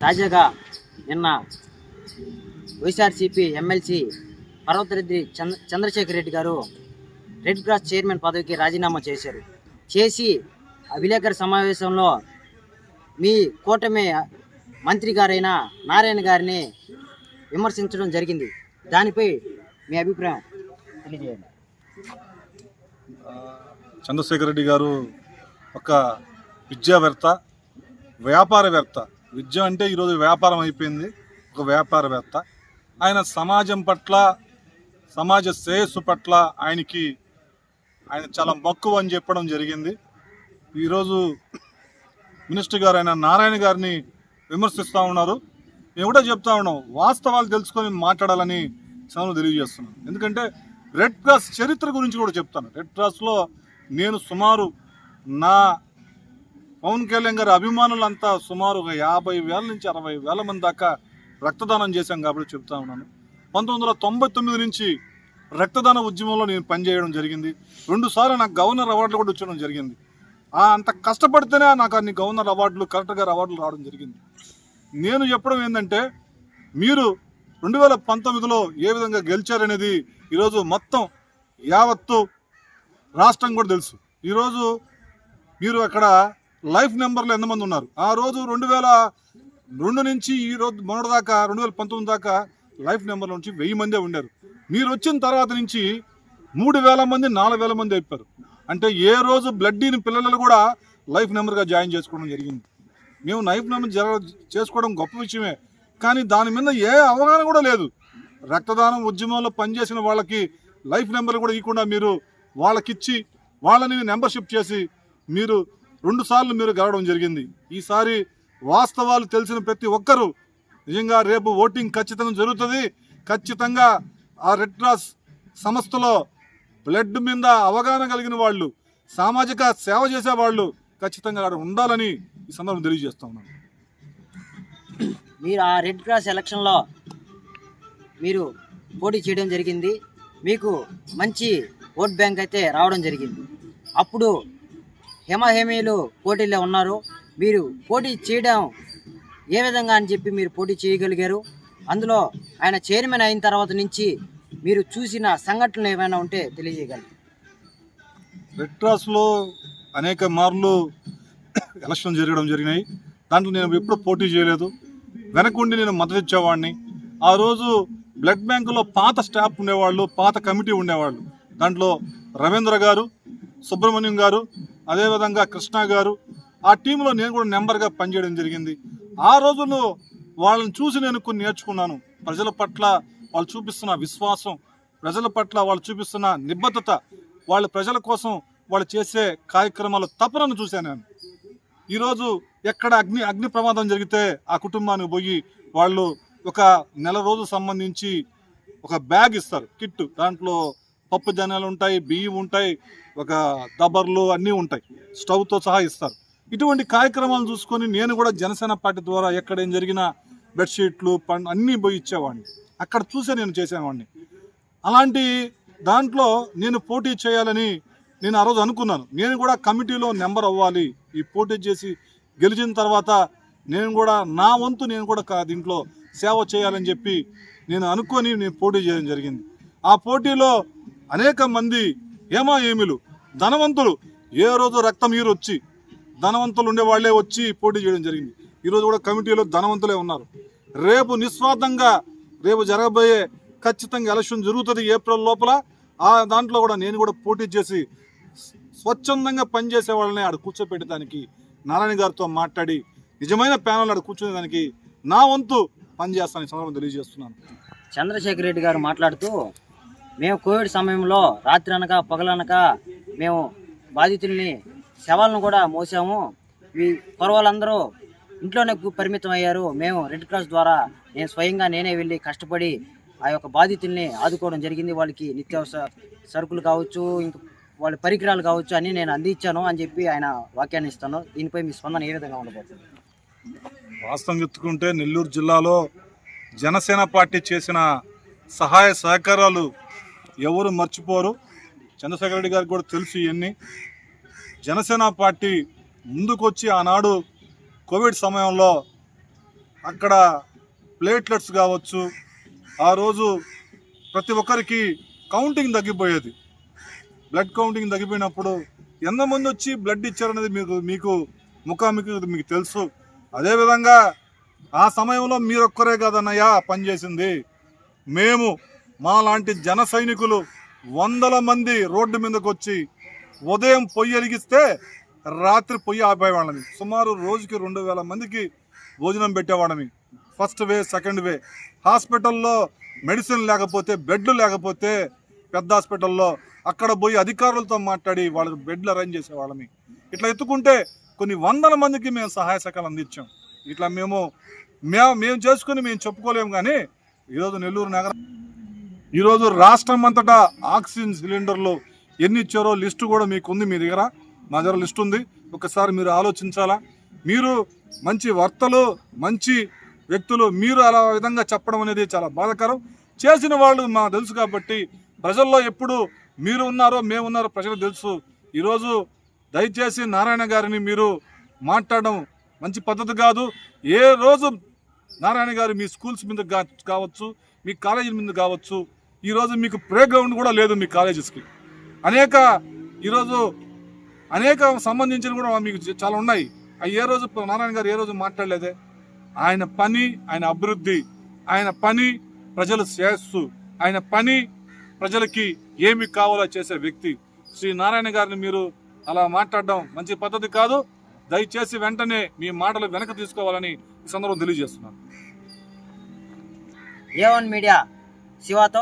తాజాగా నిన్న YSRCP MLC Parvathareddy Chandra Chandrasekhar Reddy garu red cross chairman పదవికి రాజీనామా చేశారు. చేసి ఆ విలేకరు సమావేశంలో మీ కూటమి మంత్రి గారైన నారాయణ గారిని విమర్శించడం జరిగింది. దానిపై మీ అభిప్రాయం తెలియజేయండి. చంద్రశేఖర్ రెడ్డి గారు ఒక విద్యావేత్త వ్యాపారవేత్త. విద్య అంటే ఈరోజు వ్యాపారం అయిపోయింది. ఒక వ్యాపారవేత్త. ఆయన సమాజం పట్ల సమాజ శ్రేయస్సు పట్ల ఆయనకి ఆయన చాలా మక్కువ అని చెప్పడం జరిగింది. ఈరోజు మినిస్టర్ గారు ఆయన నారాయణ గారిని విమర్శిస్తూ ఉన్నారు. మేము కూడా చెప్తా ఉన్నాం వాస్తవాలు తెలుసుకొని మాట్లాడాలని సమయంలో తెలియజేస్తున్నాం ఎందుకంటే రెడ్ క్రాస్ చరిత్ర గురించి కూడా చెప్తాను. రెడ్ క్రాస్లో నేను సుమారు నా పవన్ కళ్యాణ్ గారి అభిమానులంతా సుమారు ఒక యాభై వేల నుంచి అరవై వేల మంది దాకా రక్తదానం చేశాం కాబట్టి చెప్తా ఉన్నాను. పంతొమ్మిది వందల తొంభై తొమ్మిది నుంచి రక్తదాన ఉద్యమంలో నేను పనిచేయడం జరిగింది. రెండుసార్లు నాకు గవర్నర్ అవార్డులు కూడా వచ్చడం జరిగింది. అంత కష్టపడితేనే నాకు అన్ని గవర్నర్ అవార్డులు కలెక్టర్ గారు అవార్డులు రావడం జరిగింది. నేను చెప్పడం ఏంటంటే మీరు రెండు వేల పంతొమ్మిదిలో ఏ విధంగా గెలిచారనేది ఈరోజు మొత్తం యావత్తు రాష్ట్రం కూడా తెలుసు. ఈరోజు మీరు అక్కడ లైఫ్ నెంబర్లు ఎంతమంది ఉన్నారు? ఆ రోజు రెండు వేల రెండు నుంచి ఈ రోజు మొన్నటి దాకా రెండు వేల పంతొమ్మిది దాకా లైఫ్ నెంబర్ల నుంచి వెయ్యి మందే ఉండారు. మీరు వచ్చిన తర్వాత నుంచి మూడు వేల మంది నాలుగు వేల మంది అయిపోయారు. అంటే ఏ రోజు బ్లడ్ ఇన్ పిల్లలు కూడా లైఫ్ నెంబర్గా జాయిన్ చేసుకోవడం జరిగింది. మేము లైఫ్ నెంబర్ జర చేసుకోవడం గొప్ప విషయమే. కానీ దాని మీద ఏ అవగాహన కూడా లేదు. రక్తదానం ఉద్యమంలో పనిచేసిన వాళ్ళకి లైఫ్ నెంబర్ కూడా ఇవ్వకుండా మీరు వాళ్ళకిచ్చి వాళ్ళని మెంబర్షిప్ చేసి మీరు రెండు సార్లు మీరు గెలవడం జరిగింది. ఈసారి వాస్తవాలు తెలిసిన ప్రతి ఒక్కరూ నిజంగా రేపు ఓటింగ్ ఖచ్చితంగా జరుగుతుంది. ఖచ్చితంగా ఆ రెడ్ క్రాస్ సంస్థలో బ్లడ్ మీద అవగాహన కలిగిన వాళ్ళు సామాజిక సేవ చేసే వాళ్ళు ఖచ్చితంగా అక్కడ ఉండాలని ఈ సందర్భం తెలియజేస్తా ఉన్నాను మీరు ఆ రెడ్ క్రాస్ ఎలక్షన్లో మీరు పోటీ చేయడం జరిగింది. మీకు మంచి ఓట్ బ్యాంక్ అయితే రావడం జరిగింది. అప్పుడు హేమహేమీలు పోటీలో ఉన్నారు. మీరు పోటీ చేయడం ఏ విధంగా అని చెప్పి మీరు పోటీ చేయగలిగారు? అందులో ఆయన చైర్మన్ అయిన తర్వాత నుంచి మీరు చూసిన సంఘటనలు ఏమైనా ఉంటే తెలియజేయగలరు. రెడ్ క్రాస్లో అనేక మార్లు ఎలక్షన్ జరగడం జరిగినాయి. దాంట్లో నేను ఎప్పుడు పోటీ చేయలేదు. వెనకుండి నేను మద్దతు ఇచ్చేవాడిని. ఆ రోజు బ్లడ్ బ్యాంకులో పాత స్టాఫ్ ఉండేవాళ్ళు పాత కమిటీ ఉండేవాళ్ళు. దాంట్లో రవీంద్ర గారు సుబ్రహ్మణ్యం గారు అదేవిధంగా కృష్ణ గారు ఆ టీంలో నేను కూడా నెంబర్గా పనిచేయడం జరిగింది. ఆ రోజుల్లో వాళ్ళని చూసి నేను కొన్ని నేర్చుకున్నాను. ప్రజల పట్ల వాళ్ళు చూపిస్తున్న విశ్వాసం ప్రజల పట్ల వాళ్ళు చూపిస్తున్న నిబద్ధత వాళ్ళ ప్రజల కోసం వాళ్ళు చేసే కార్యక్రమాలు తపనను చూశాను నేను. ఈరోజు ఎక్కడ అగ్ని అగ్ని ప్రమాదం జరిగితే ఆ కుటుంబానికి పోయి వాళ్ళు ఒక నెల రోజు సంబంధించి ఒక బ్యాగ్ ఇస్తారు కిట్ దాంట్లో పప్పు ధాన్యాలు ఉంటాయి బియ్యం ఉంటాయి ఒక దబర్లు అన్నీ ఉంటాయి. స్టవ్తో సహా ఇస్తారు. ఇటువంటి కార్యక్రమాలు చూసుకొని నేను కూడా జనసేన పార్టీ ద్వారా ఎక్కడ ఏం జరిగినా బెడ్షీట్లు పండ్ అన్నీ పోయి ఇచ్చేవాడిని. అక్కడ చూసే నేను చేసేవాడిని. అలాంటి దాంట్లో నేను పోటీ చేయాలని నేను ఆ రోజు అనుకున్నాను. నేను కూడా కమిటీలో నెంబర్ అవ్వాలి. ఈ పోటీ చేసి గెలిచిన తర్వాత నేను కూడా నా వంతు నేను కూడా కా- దీంట్లో సేవ చేయాలని చెప్పి నేను అనుకొని నేను పోటీ చేయడం జరిగింది. ఆ పోటీలో అనేక మంది ఏమా ఏమిలు ధనవంతులు. ఏ రోజు రక్తం ఈరు వచ్చి ధనవంతులు ఉండే వాళ్ళే వచ్చి పోటీ చేయడం జరిగింది. ఈరోజు కూడా కమిటీలో ధనవంతులే ఉన్నారు. రేపు నిస్వార్థంగా రేపు జరగబోయే ఖచ్చితంగా ఎలక్షన్ జరుగుతుంది ఏప్రిల్ లోపల. ఆ దాంట్లో కూడా నేను కూడా పోటీ చేసి స్వచ్ఛందంగా పనిచేసే వాళ్ళని ఆడ కూర్చోపెట్టడానికి నారాయణ గారితో మాట్లాడి నిజమైన ప్యానల్ ఆడ కూర్చునేదానికి నా వంతు పనిచేస్తానని ఈ తెలియజేస్తున్నాను. చంద్రశేఖర్ రెడ్డి గారు మాట్లాడుతూ మేము కోవిడ్ సమయంలో రాత్రి అనక పగలనక మేము బాధితుల్ని శవాలను కూడా మోసాము. ఈ కొరవాళ్ళందరూ ఇంట్లోనే పరిమితం అయ్యారు మేము రెడ్ క్రాస్ ద్వారా నేను స్వయంగా నేనే వెళ్ళి కష్టపడి ఆ యొక్క బాధితుల్ని ఆదుకోవడం జరిగింది. వాళ్ళకి నిత్యావసర సరుకులు కావచ్చు ఇంక వాళ్ళ పరికరాలు కావచ్చు అని నేను అందించాను అని చెప్పి ఆయన వాక్యాన్ని ఇస్తాను. దీనిపై మీ స్పందన ఏ విధంగా ఉండబోతుంది? వాస్తవం ఎత్తుకుంటే నెల్లూరు జిల్లాలో జనసేన పార్టీ చేసిన సహాయ సహకారాలు ఎవరు మర్చిపోరు. చంద్రశేఖర రెడ్డి గారికి కూడా తెలుసు ఇవన్నీ. జనసేన పార్టీ ముందుకొచ్చి ఆనాడు కోవిడ్ సమయంలో అక్కడ ప్లేట్లెట్స్ కావచ్చు ఆ రోజు ప్రతి ఒక్కరికి కౌంటింగ్ తగ్గిపోయేది. బ్లడ్ కౌంటింగ్ తగ్గిపోయినప్పుడు ఎంతమంది వచ్చి బ్లడ్ ఇచ్చారనేది మీకు మీకు ముఖాముఖి మీకు తెలుసు. అదేవిధంగా ఆ సమయంలో మీరొక్కరే కదన్నయ్యా పనిచేసింది. మేము మా లాంటి జన సైనికులు వందల మంది రోడ్డు మీదకి వచ్చి ఉదయం పొయ్యి వెలిగిస్తే రాత్రి పొయ్యి ఆపేవాళ్ళని సుమారు రోజుకి రెండు వేల మందికి భోజనం పెట్టేవాళ్ళమి. First way second way. హాస్పిటల్లో మెడిసిన్ లేకపోతే బెడ్లు లేకపోతే పెద్ద హాస్పిటల్లో అక్కడ పోయి అధికారులతో మాట్లాడి వాళ్ళకి బెడ్లు అరేంజ్ చేసేవాళ్ళమి. ఇట్లా ఎత్తుకుంటే కొన్ని వందల మందికి మేము సహాయ సహకారం అందించాం. ఇట్లా మేము మేము మేము చేసుకుని మేము చెప్పుకోలేము కానీ ఈరోజు నెల్లూరు నగరం ఈరోజు రాష్ట్రం అంతటా ఆక్సిజన్ సిలిండర్లు ఎన్ని ఇచ్చారో లిస్టు కూడా మీకు ఉంది మీ దగ్గర. మా దగ్గర లిస్ట్ ఉంది. ఒకసారి మీరు ఆలోచించాలా? మీరు మంచి వర్తలు మంచి వ్యక్తులు మీరు అలా విధంగా చెప్పడం అనేది చాలా బాధాకరం. చేసిన వాళ్ళు మాకు తెలుసు కాబట్టి ప్రజల్లో ఎప్పుడు మీరు ఉన్నారో మేము ఉన్నారో ప్రజలకు తెలుసు. ఈరోజు దయచేసి నారాయణ గారిని మీరు మాట్లాడడం మంచి పద్ధతి కాదు. ఏ రోజు నారాయణ గారు మీ స్కూల్స్ మీద కావచ్చు మీ కాలేజీల మీద కావచ్చు ఈరోజు మీకు ప్లే గ్రౌండ్ కూడా లేదు మీ కాలేజెస్కి. అనేక ఈరోజు అనేక సంబంధించిన కూడా మీకు చాలా ఉన్నాయి. అవి ఏ రోజు నారాయణ గారు ఏ రోజు మాట్లాడలేదే? ఆయన పని ఆయన అభివృద్ధి ఆయన పని ప్రజల శ్రేయస్సు ఆయన పని ప్రజలకి ఏమి కావాలో చేసే వ్యక్తి. శ్రీ నారాయణ గారిని మీరు అలా మాట్లాడడం మంచి పద్ధతి కాదు. దయచేసి వెంటనే మీ మాటలు వెనక తీసుకోవాలని ఈ సందర్భం తెలియజేస్తున్నాను. ఏ వన్ మీడియా శివాతో